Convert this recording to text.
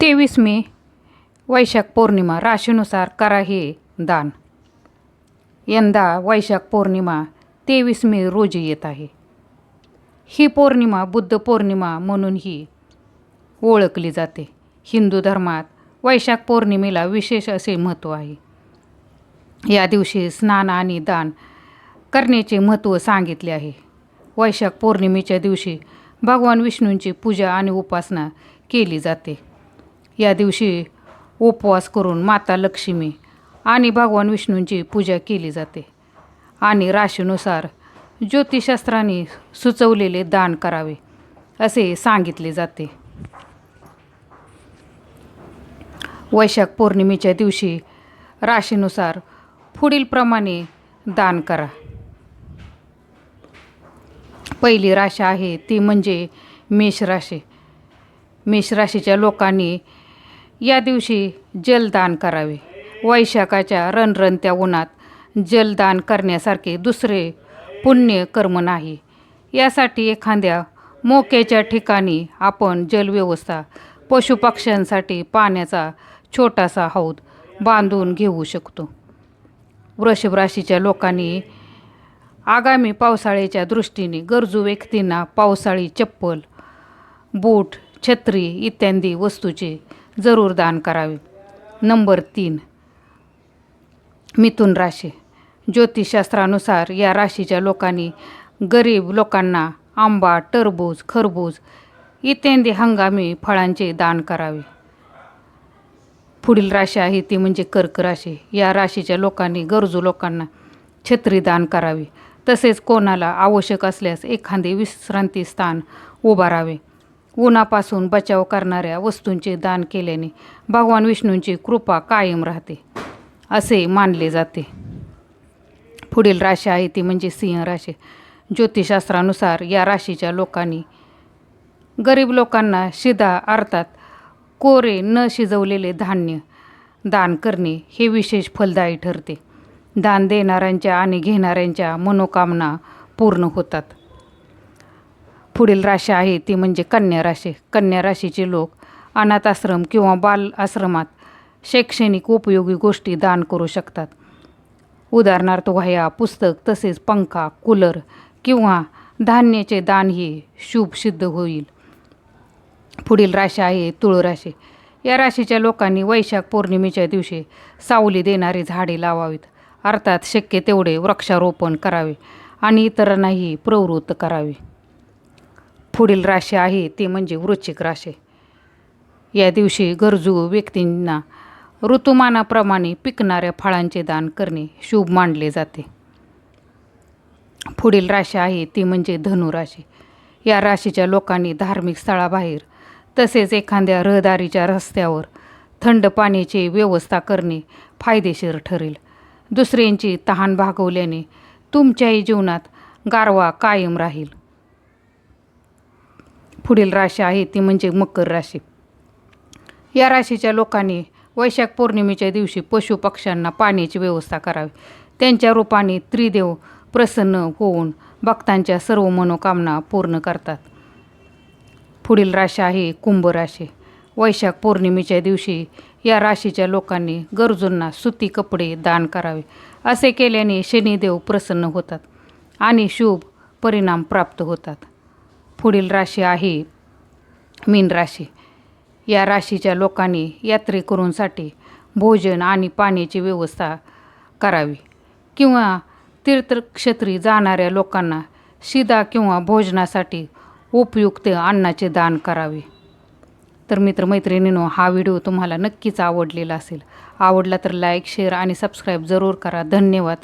तेवीस मे वैशाख पौर्णिमा राशीनुसार करा हे दान. यंदा वैशाख पौर्णिमा तेवीस मे रोजी येत आहे. ही पौर्णिमा बुद्ध पौर्णिमा म्हणूनही ओळखली जाते. हिंदू धर्मात वैशाख पौर्णिमेला विशेष असे महत्त्व आहे. या दिवशी स्नान आणि दान करण्याचे महत्त्व सांगितले आहे. वैशाख पौर्णिमेच्या दिवशी भगवान विष्णूंची पूजा आणि उपासना केली जाते. या दिवशी उपवास करून माता लक्ष्मी आणि भगवान विष्णूंची पूजा केली जाते. आणि राशीनुसार ज्योतिषशास्त्राने सुचवलेले दान करावे असे सांगितले जाते. वैशाख पौर्णिमेच्या दिवशी राशीनुसार पुढीलप्रमाणे दान करा. पहिली राशी आहे ती म्हणजे मेष राशी. मेष राशीच्या लोकांनी या दिवशी जलदान करावे. वैशाखाच्या रणरणत्या उन्हात जलदान करण्यासारखे दुसरे पुण्य कर्म नाही. यासाठी एखाद्या मोक्याच्या ठिकाणी आपण जलव्यवस्था पशुपक्ष्यांसाठी पाण्याचा छोटासा हौद बांधून घेऊ शकतो. वृषभ राशीच्या लोकांनी आगामी पावसाळ्याच्या दृष्टीने गरजू व्यक्तींना पावसाळी चप्पल बूट छत्री इत्यादी वस्तूचे जरूर दान करावे. नंबर तीन. मिथुन राशी. ज्योतिषशास्त्रानुसार या राशीच्या लोकांनी गरीब लोकांना आंबा टरबूज खरबूज इत्यादी हंगामी फळांचे दान करावे. पुढील राशी आहे ती म्हणजे कर्क राशी. या राशीच्या लोकांनी गरजू लोकांना छत्री दान करावे. तसेच कोणाला आवश्यक असल्यास एखादे विश्रांती स्थान उभारावे. उन्हापासून बचाव करणाऱ्या वस्तूंचे दान केल्याने भगवान विष्णूंची कृपा कायम राहते असे मानले जाते. पुढील राशी आहे ती म्हणजे सिंह राशी. ज्योतिषशास्त्रानुसार या राशीच्या लोकांनी गरीब लोकांना शिदा अर्थात कोरे न शिजवलेले धान्य दान करणे हे विशेष फलदायी ठरते. दान देणाऱ्यांच्या आणि घेणाऱ्यांच्या मनोकामना पूर्ण होतात. पुढील राशी आहे ती म्हणजे कन्या राशी. कन्या राशीचे लोक अनाथ आश्रम किंवा बाल आश्रमात शैक्षणिक उपयोगी गोष्टी दान करू शकतात. उदाहरणार्थ वह्या पुस्तक तसेच पंखा कूलर किंवा धान्याचे दान हे शुभ सिद्ध होईल. पुढील राशी आहे तुळ राशी. या राशीच्या लोकांनी वैशाख पौर्णिमेच्या दिवशी सावली देणारी झाडे लावावीत. अर्थात शक्य तेवढे वृक्षारोपण करावे आणि इतरांनाही प्रवृत्त करावे. पुढील राशी आहे ती म्हणजे वृश्चिक राशी. या दिवशी गरजू व्यक्तींना ऋतुमानाप्रमाणे पिकणाऱ्या फळांचे दान करणे शुभ मानले जाते. पुढील राशी आहे ती म्हणजे धनुराशी या राशीच्या लोकांनी धार्मिक स्थळाबाहेर तसेच एखाद्या रहदारीच्या रस्त्यावर थंड पाण्याची व्यवस्था करणे फायदेशीर ठरेल. दुसऱ्यांची तहान भागवल्याने तुमच्याही जीवनात गारवा कायम राहील. पुढील राशी आहे ती म्हणजे मकर राशी. या राशीच्या लोकांनी वैशाख पौर्णिमेच्या दिवशी पशु पक्ष्यांना पाण्याची व्यवस्था करावी. त्यांच्या रूपाने त्रिदेव प्रसन्न होऊन भक्तांच्या सर्व मनोकामना पूर्ण करतात. पुढील राशी आहे कुंभ राशी. वैशाख पौर्णिमेच्या दिवशी या राशीच्या लोकांनी गरजूंना सुती कपडे दान करावे. असे केल्याने शनिदेव प्रसन्न होतात आणि शुभ परिणाम प्राप्त होतात. पुढील राशी आहे मीन राशी. या राशीच्या लोकांनी यात्रेकरूंसाठी भोजन आणि पाण्याची व्यवस्था करावी. किंवा तीर्थक्षेत्री जाणाऱ्या लोकांना शिदा किंवा भोजनासाठी उपयुक्त अन्नाचे दान करावे. तर मित्रमैत्रिणींनो हा व्हिडिओ तुम्हाला नक्कीच आवडलेला असेल. आवडला तर लाईक शेअर आणि सबस्क्राईब जरूर करा. धन्यवाद.